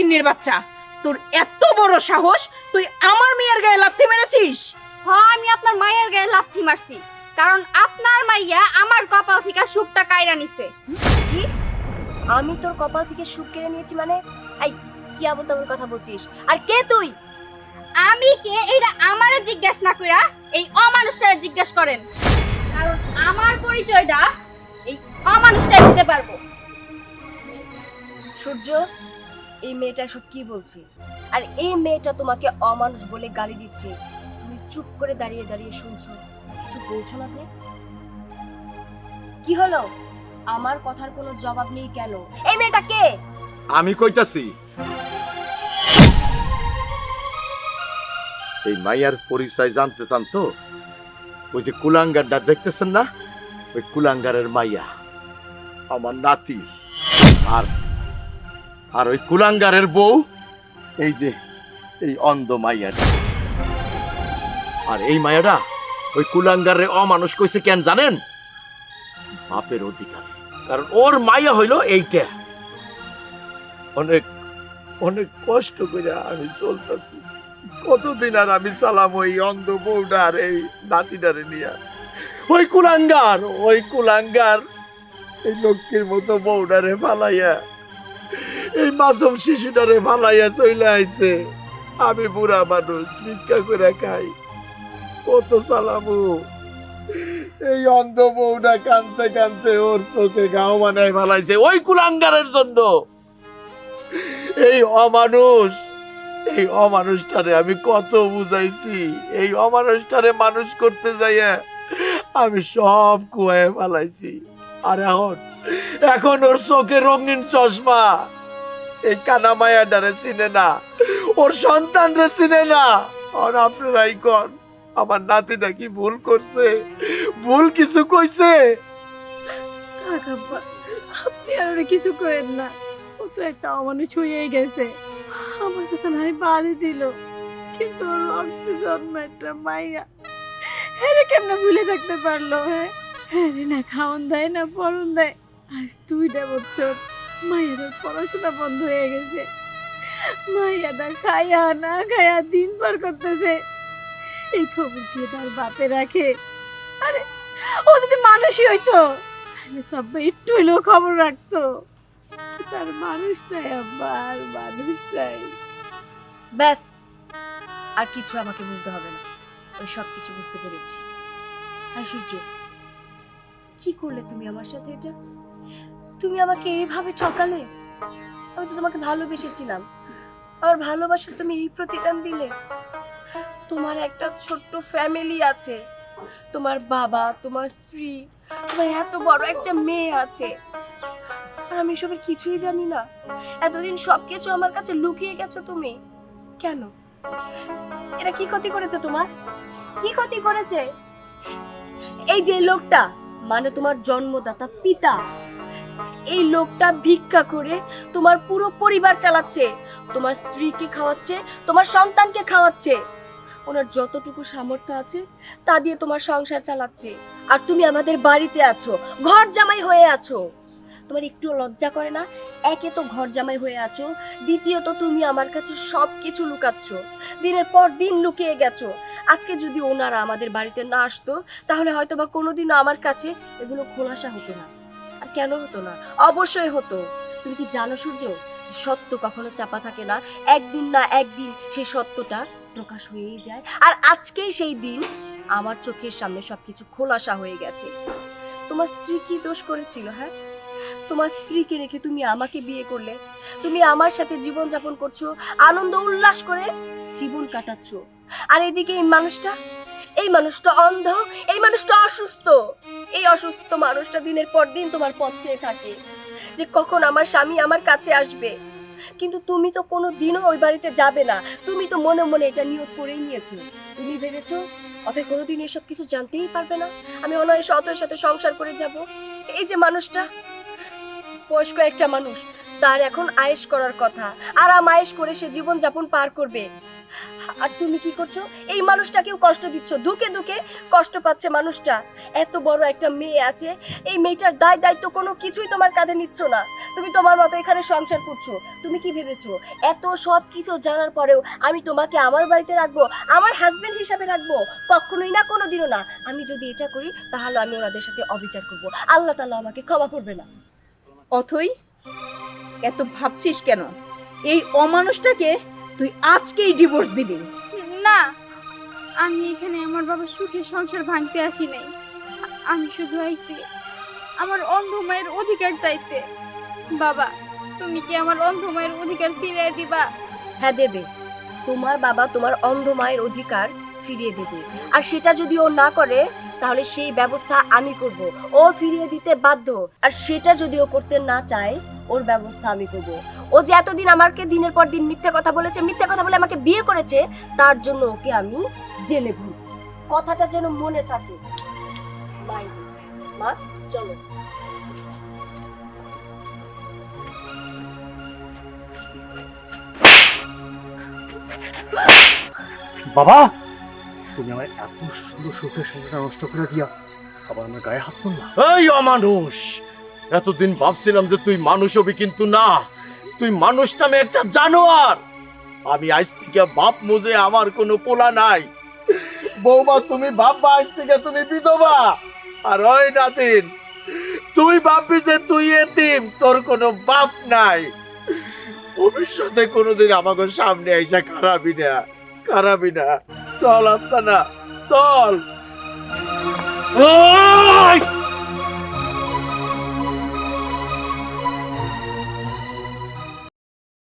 ফকিন্নির বাচ্চা। তোর এত বড় সাহস তুই আমার মেয়ের গায়ে লাথি মেরেছিস? হ্যাঁ আমি আপনার মায়ের গায়ে লাথি মারছি। কারণ আপনার মাইয়া আমার কপাল থেকে সুখটা কাইরা নিছে। কি? আমি তোর কপাল থেকে সুখ কেড়ে নিয়েছি মানে? এই কি আবল কথা বলছিস? আর কে তুই? আমি কে? এইটা আমারে জিজ্ঞেস না কইরা এই অমানুষটারে জিজ্ঞেস করেন। কারণ আমার পরিচয়টা এই অমানুষটাই দিতে পারব। সূর্য? এই মেয়েটা সব কি বলছে? আর এই মেয়েটা তোমাকে অমানুষ বলে গালি দিচ্ছে। তুমি চুপ করে দাঁড়িয়ে দাঁড়িয়ে শুনছো। কিছু বলছো না যে? কি হলো? আমার কথার কোনো জবাব নেই কেন? এই মেয়েটা কে? আমি কইতাছি। এই মাইয়ার পরিচয় জানতে চান তো? ওই যে কুলাঙ্গারটা দেখতেছেন না? ওই কুলাঙ্গারের মাইয়া। আমার নাতি। আর আর ওই কুলাঙ্গারের বউ? এই যে এই অন্ধ মাইয়াটা। আর এই মায়াটা? ওই কুলাঙ্গারে অমানুষ কইছে কেন জানেন? বাপের অধিকার। কারণ ওর মাইয়া হইল এইটা। অনেক অনেক কষ্ট করে আমি চলতেছি। কতদিন আর আমি চালাম ওই অন্ধ বউডার এই নাতিটারে নিয়ে? ওই কুলাঙ্গার ওই কুলাঙ্গার এই লক্ষ্মীর মতো বউডারে ফালাইয়া এই মাসুম শিশুটারে ফালাইয়া চলে আইছে। আমি বুড়া মানুষ, ভিক্ষা করে খাই। কত চালাবো? এই অন্ধ বউটা কানতে কানতে ওর চোখে গাও বানায় ফালাইছে, ওই কুলাঙ্গারের জন্য। এই অমানুষ, এই অমানুষটারে আমি কত বুঝাইছি। এই অমানুষটারে মানুষ করতে যাইয়া আমি সব কুয়ায় ফালাইছি। আর এখন এখন ওর চোখে রঙিন চশমা। এই কানা মায়াডারে চিনে না। ওর সন্তানরে চিনে না। আর আপনারাই কন, আমার নাতিটা কি ভুল করছে। ভুল কিছু কইছে। আপনি আর কিছু করেন না। ও তো একটা অমানুষ হয়েই গেছে। আমার কাছে নাই বাড়ি দিল। কিন্তু ওর রক্ত জন্ম একটা মাইয়া। হ্যাঁ কেমনে ভুলে থাকতে পারল হ্যাঁ? হ্যাঁ না খাওয়ান দেয় না পরন দেয়। আজ দুইটা বছর মায়ের পড়াশোনা বন্ধ হয়ে গেছে। মাইয়াটা খায়া, না খায়া দিন পার করতেছে। এই খবর কি তার বাপে রাখে। আরে, ও যদি মানুষই হইতো, তাহলে একটু হইলেও খবর রাখতো। তার মানুষ নাই আব্বা, আর মানুষ নাই। ব্যাস, আর কিছু আমাকে বলতে হবে না। ওই সব কিছু বুঝতে পেরেছি। হাই সূর্য কি করলে তুমি আমার সাথে এটা? তুমি আমাকে এইভাবে ঠকালে? আমি তো তোমাকে ভালোবেসেছিলাম। আমার ভালোবাসা তুমি এই প্রতিদান দিলে। তোমার একটা ছোট্ট ফ্যামিলি আছে। তোমার বাবা, তোমার স্ত্রী, তোমার এত বড় একটা মেয়ে আছে। আর আমি এসবের কিছুই জানি না। এতদিন সব কিছু আমার কাছে লুকিয়ে গেছো তুমি। কেন? এটা কি ক্ষতি করেছে তোমার? কি ক্ষতি করেছে? এই যে লোকটা মানে তোমার জন্মদাতা, পিতা। এই লোকটা ভিক্ষা করে তোমার পুরো পরিবার চালাচ্ছে, তোমার স্ত্রীকে খাওয়াচ্ছে, তোমার সন্তানকে খাওয়াচ্ছে। ওনার যতটুকু সামর্থ্য আছে, তা দিয়ে তোমার সংসার চালাচ্ছে। আর তুমি আমাদের বাড়িতে আছো, ঘর জামাই হয়ে আছো। তোমার একটু লজ্জা করে না? একে তো ঘর জামাই হয়ে আছো, দ্বিতীয়ত তুমি আমার কাছে সব কিছু লুকাচ্ছ। দিনের পর দিন লুকিয়ে গেছো। আজকে যদি ওনারা আমাদের বাড়িতে না আসতো, তাহলে হয়তো বা কোনোদিনও আমার কাছে এগুলো খোলাসা হতো না। কেন হতো না? অবশ্যই হতো। তুমি কি জানো সূর্য সত্য কখনো চাপা থাকে না? একদিন না একদিন সেই সত্যটা প্রকাশ হয়েই যায়। আর আজকেই সেই দিন আমার চোখের সামনে সবকিছু খোলাসা হয়ে গেছে। তোমার স্ত্রী কি দোষ করেছিল হ্যাঁ? তোমার স্ত্রীকে রেখে তুমি আমাকে বিয়ে করলে? তুমি আমার সাথে জীবন যাপন করছ, আনন্দ উল্লাস করে জীবন কাটাচ্ছ। আর এদিকে এই মানুষটা এই মানুষটা অন্ধ, এই মানুষটা অসুস্থ। এই অসুস্থ মানুষটা দিনের পর দিন তোমার পথ চেয়ে থাকে যে কখন আমার স্বামী আমার কাছে আসবে। কিন্তু তুমি তো কোনো দিনও ওই বাড়িতে যাবে না। তুমি তো মনে মনে এটা নিয়োগ করেই নিয়েছো। তুমি ভেবেছো, অতএব কোনোদিন এসব কিছু জানতেই পারবে না। আমি অনায়াসে অতএর সাথে সংসার করে যাব। এই যে মানুষটা, বয়স্ক একটা মানুষ, তার এখন আয়েশ করার কথা। আরাম আয়েশ করে সে জীবন যাপন পার করবে। আর তুমি কি করছ? এই মানুষটাকেও কষ্ট দিচ্ছ। দুকে দুকে কষ্ট পাচ্ছে মানুষটা। এত বড় একটা মেয়ে আছে। এই মেয়েটার দায় দায়িত্ব কোনো কিছুই তোমার কাঁধে নিচ্ছ না। তুমি তোমার মতো এখানে সংসার করছ। তুমি কি ভেবেছো? এত সব কিছু জানার পরেও আমি তোমাকে আমার বাড়িতে রাখব, আমার হাজবেন্ড হিসাবে রাখব? কখনোই না কোনো দিনও না। আমি যদি এটা করি, তাহলে আমি ওনাদের সাথে অবিচার করব। আল্লাহ তালা আমাকে ক্ষমা করবে না। অথই, এত ভাবছিস কেন? এই অমানুষটাকে তুই আজকেই ডিভোর্স দিবি। না আমি এখানে আমার বাবার সুখে সংসার ভাঙতে আসি নাই। আমি শুধু আইছি আমার অন্ধ মায়ের অধিকার চাইতে। বাবা তুমি কি আমার অন্ধ মায়ের অধিকার ফিরিয়ে দিবা? হ্যাঁ দেবে। তোমার বাবা তোমার অন্ধ মায়ের অধিকার ফিরিয়ে দেবে। আর সেটা যদি ও না করে তাহলে সেই ব্যবস্থা আমি করব। ও ফিরিয়ে দিতে বাধ্য। আর সেটা যদি ও করতে না চায় ওর ব্যবস্থা আমি করব। ও যে এতদিন আমাকে দিনের পর দিন মিথ্যা কথা বলেছে মিথ্যা কথা বলে আমাকে বিয়ে করেছে তার জন্য ওকে আমি জেলে ভুল কথাটা যেন মনে থাকে। মা চলো। বাবা তুমি আমার এত সুন্দর সুখের সংসারটা নষ্ট করে দিয়া আবার আমার গায়ে হাত তুললা এই অমানুষ! এতদিন ভাবছিলাম যে তুই মানুষ হবি কিন্তু না। তুই মানুষ নামে একটা জানোয়ার। আমি আজ থেকে বাপ মুজে আমার কোনো পোলা নাই। বৌমা, তুমি ভাববা আজ থেকে তুমি বিধবা। আর ওই নাতিন, তুই ভাববি যে তুই এতিম, তোর কোনো বাপ নাই। ভবিষ্যতে কোনোদিন আমাকে সামনে আইসা খারাপি না খারাপি না। চল আস্তা না চল। ওই!